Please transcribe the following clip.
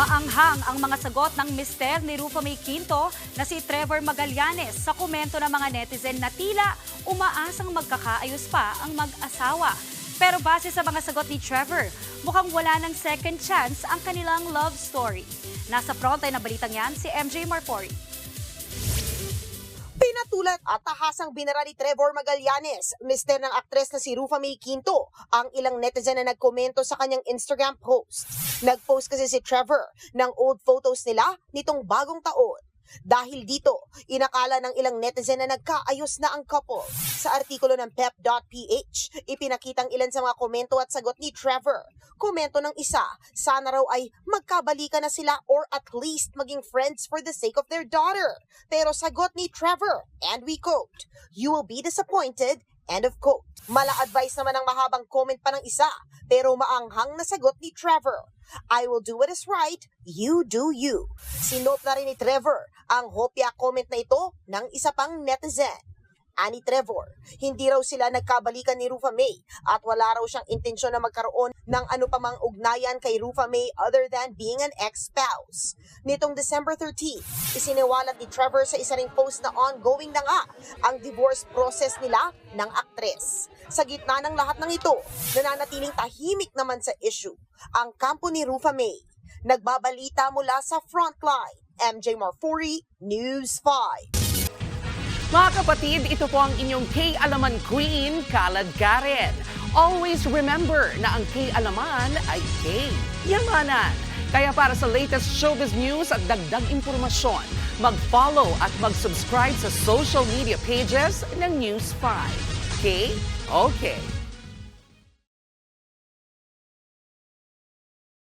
Maanghang ang mga sagot ng mister ni Rufa May Quinto na si Trevor Magallanes sa komento ng mga netizen na tila umaasang magkakaayos pa ang mag-asawa. Pero base sa mga sagot ni Trevor, mukhang wala ng second chance ang kanilang love story. Nasa frontline na balitang yan si MJ Marpori. Pinatulan at tahasang binara ni Trevor Magallanes, mister ng aktres na si Rufa May Quinto, ang ilang netizen na nagkomento sa kanyang Instagram post. Nag-post kasi si Trevor ng old photos nila nitong bagong taon. Dahil dito, inakala ng ilang netizen na nagkaayos na ang couple. Sa artikulo ng pep.ph, ipinakitang ilan sa mga komento at sagot ni Trevor. Komento ng isa, sana raw ay magkabalikan na sila or at least maging friends for the sake of their daughter. Pero sagot ni Trevor, and we quote, You will be disappointed, end of quote. Mala advice naman ang mahabang comment pa ng isa, pero maanghang na sagot ni Trevor. I will do what is right, you do you. Sinot na rin ni Trevor ang hopya comment na ito ng isa pang netizen. Ani Trevor, hindi raw sila nagkabalikan ni Rufa May at wala raw siyang intensyon na magkaroon ng ano pamang ugnayan kay Rufa May other than being an ex-spouse. Nitong December 13, isiniwalat ni Trevor sa isa ring post na ongoing na nga ang divorce process nila ng aktres. Sa gitna ng lahat ng ito, nananatiling tahimik naman sa issue ang kampo ni Rufa May. Nagbabalita mula sa Frontline, MJ Marfori, News 5. Mga kapatid, ito po ang inyong K-Alaman Queen, Kalad Karen. Always remember na ang K-Alaman ay K-Yamanan. Kaya para sa latest showbiz news at dagdag impormasyon, mag-follow at mag-subscribe sa social media pages ng News 5. K? Okay.